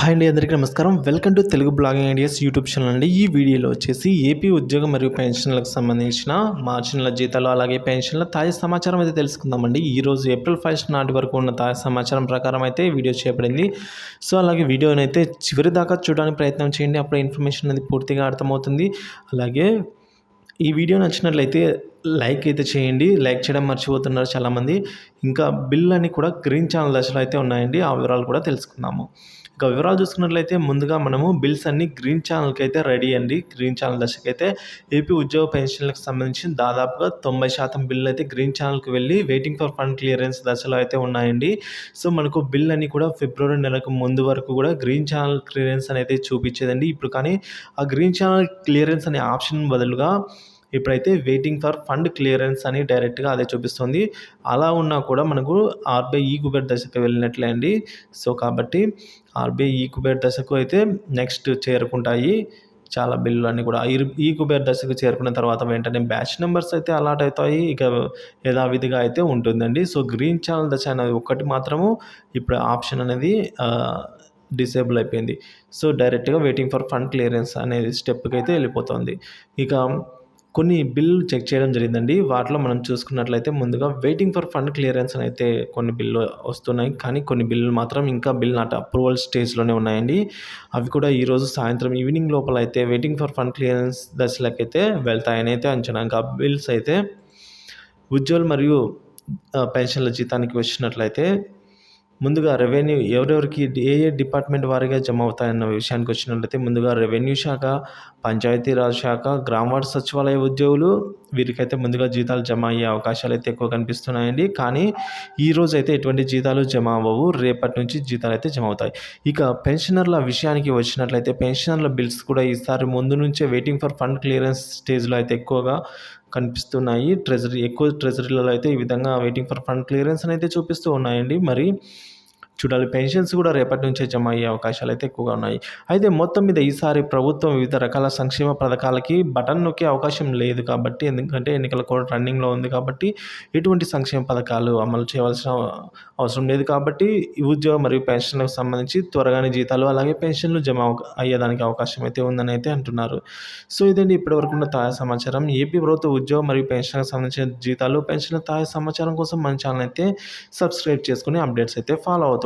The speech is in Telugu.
హాయ్ అండి అందరికీ నమస్కారం. Welcome to Telugu blogging ideas YouTube channel అండి. ఈ వీడియోలో వచ్చేసి ఏపీ ఉద్యోగం మరియు పెన్షన్లకు సంబంధించిన మార్చినల జీతాలు అలాగే పెన్షన్ల తాజా సమాచారం అయితే తెలుసుకుందామండి. ఈరోజు ఏప్రిల్ ఫస్ట్ నాటి వరకు ఉన్న తాజా సమాచారం ప్రకారం అయితే వీడియో చేయబడింది. సో అలాగే వీడియోని అయితే చివరి దాకా చూడడానికి ప్రయత్నం చేయండి. అప్పుడు ఇన్ఫర్మేషన్ అనేది పూర్తిగా అర్థమవుతుంది. అలాగే ఈ వీడియో నచ్చినట్లయితే లైక్ అయితే చేయండి. లైక్ చేయడం మర్చిపోతున్నారు చాలామంది. ఇంకా బిల్ అని కూడా గ్రీన్ ఛానల్ దశలో అయితే ఉన్నాయండి. ఆ వివరాలు కూడా తెలుసుకుందాము. ఇంకా వివరాలు చూసుకున్నట్లయితే ముందుగా మనము బిల్స్ అన్ని గ్రీన్ ఛానల్కి అయితే రెడీ అండి. గ్రీన్ ఛానల్ దశకి అయితే ఏపీ ఉద్యోగ పెన్షన్లకు సంబంధించి దాదాపుగా తొంభై శాతం బిల్లు అయితే గ్రీన్ ఛానల్కి వెళ్ళి వెయిటింగ్ ఫర్ ఫండ్ క్లియరెన్స్ దశలో అయితే ఉన్నాయండి. సో మనకు బిల్ అని కూడా ఫిబ్రవరి నెలకు ముందు వరకు కూడా గ్రీన్ ఛానల్ క్లియరెన్స్ అనేది చూపించేదండి. ఇప్పుడు కానీ ఆ గ్రీన్ ఛానల్ క్లియరెన్స్ అనే ఆప్షన్ బదులుగా ఇప్పుడైతే వెయిటింగ్ ఫర్ ఫండ్ క్లియరెన్స్ అని డైరెక్ట్గా అదే చూపిస్తుంది. అలా ఉన్నా కూడా మనకు ఆర్బీఐ ఈ కుబేర్ దశకు వెళ్ళినట్లే అండి సో కాబట్టి ఆర్బీఐ ఈ కుబేర్ దశకు అయితే నెక్స్ట్ చేరుకుంటాయి. చాలా బిల్లులు అన్నీ కూడా. ఈ కుబేర్ దశకు చేరుకున్న తర్వాత వెంటనే బ్యాచ్ నెంబర్స్ అయితే అలాట్ అవుతాయి. ఇక యథావిధిగా అయితే ఉంటుందండి. సో గ్రీన్ ఛానల్ దశ అనేది ఒక్కటి మాత్రము ఇప్పుడు ఆప్షన్ అనేది డిసేబుల్ అయిపోయింది. సో డైరెక్ట్గా వెయిటింగ్ ఫర్ ఫండ్ క్లియరెన్స్ అనేది స్టెప్కి అయితే వెళ్ళిపోతుంది. ఇక కొన్ని బిల్లు చెక్ చేయడం జరిగిందండి. వాటిలో మనం చూసుకున్నట్లయితే ముందుగా వెయిటింగ్ ఫర్ ఫండ్ క్లియరెన్స్ అని అయితే కొన్ని బిల్లు వస్తున్నాయి. కానీ కొన్ని బిల్లులు మాత్రం ఇంకా బిల్ నాట్ అప్రూవల్ స్టేజ్లోనే ఉన్నాయండి. అవి కూడా ఈరోజు సాయంత్రం ఈవినింగ్ లోపల అయితే వెయిటింగ్ ఫర్ ఫండ్ క్లియరెన్స్ దశలకైతే వెళ్తాయని అయితే అంచనా. ఇంకా బిల్స్ అయితే ఉజ్వల్ మరియు పెన్షన్ల జీతానికి వచ్చినట్లయితే ముందుగా రెవెన్యూ ఎవరెవరికి ఏ ఏ డిపార్ట్మెంట్ వారిగా జమ అవుతాయన్న విషయానికి వచ్చినట్లయితే ముందుగా రెవెన్యూ శాఖ పంచాయతీరాజ్ శాఖ గ్రామవార్డ్ సచివాలయ ఉద్యోగులు వీరికైతే ముందుగా జీతాలు జమ అయ్యే అవకాశాలు అయితే ఎక్కువ కనిపిస్తున్నాయండి. కానీ ఈరోజు అయితే ఎటువంటి జీతాలు జమ అవ్వవు. రేపటి నుంచి జీతాలు అయితే జమ అవుతాయి. ఇక పెన్షనర్ల విషయానికి వచ్చినట్లయితే పెన్షనర్ల బిల్స్ కూడా ఈసారి ముందు నుంచే వెయిటింగ్ ఫర్ ఫండ్ క్లియరెన్స్ స్టేజ్లో అయితే ఎక్కువగా కనిపిస్తున్నాయి. ట్రెజరీ ఎక్కువ ట్రెజరీలలో అయితే ఈ విధంగా వెయిటింగ్ ఫర్ ఫండ్ క్లియరెన్స్ అయితే చూపిస్తూ ఉన్నాయండి. మరి చూడాలి. పెన్షన్స్ కూడా రేపటి నుంచే జమ అయ్యే అవకాశాలు అయితే ఎక్కువగా ఉన్నాయి. అయితే మొత్తం మీద ఈసారి ప్రభుత్వం వివిధ రకాల సంక్షేమ పథకాలకి బటన్ నొక్కే అవకాశం లేదు కాబట్టి ఎందుకంటే ఎన్నికల కూడా రన్నింగ్లో ఉంది కాబట్టి ఎటువంటి సంక్షేమ పథకాలు అమలు చేయవలసిన అవసరం లేదు కాబట్టి ఉద్యోగం మరియు పెన్షన్లకు సంబంధించి త్వరగానే జీతాలు అలాగే పెన్షన్లు జమ అయ్యేదానికి అవకాశం అయితే ఉందని అయితే అంటున్నారు. సో ఇదండి ఇప్పటివరకు ఉన్న తాజా సమాచారం. ఏపీ ప్రభుత్వ ఉద్యోగం మరియు పెన్షన్కి సంబంధించిన జీతాలు పెన్షన్ తాజా సమాచారం కోసం మన ఛానల్ అయితే సబ్స్క్రైబ్ చేసుకుని అప్డేట్స్ అయితే ఫాలో అవుతుంది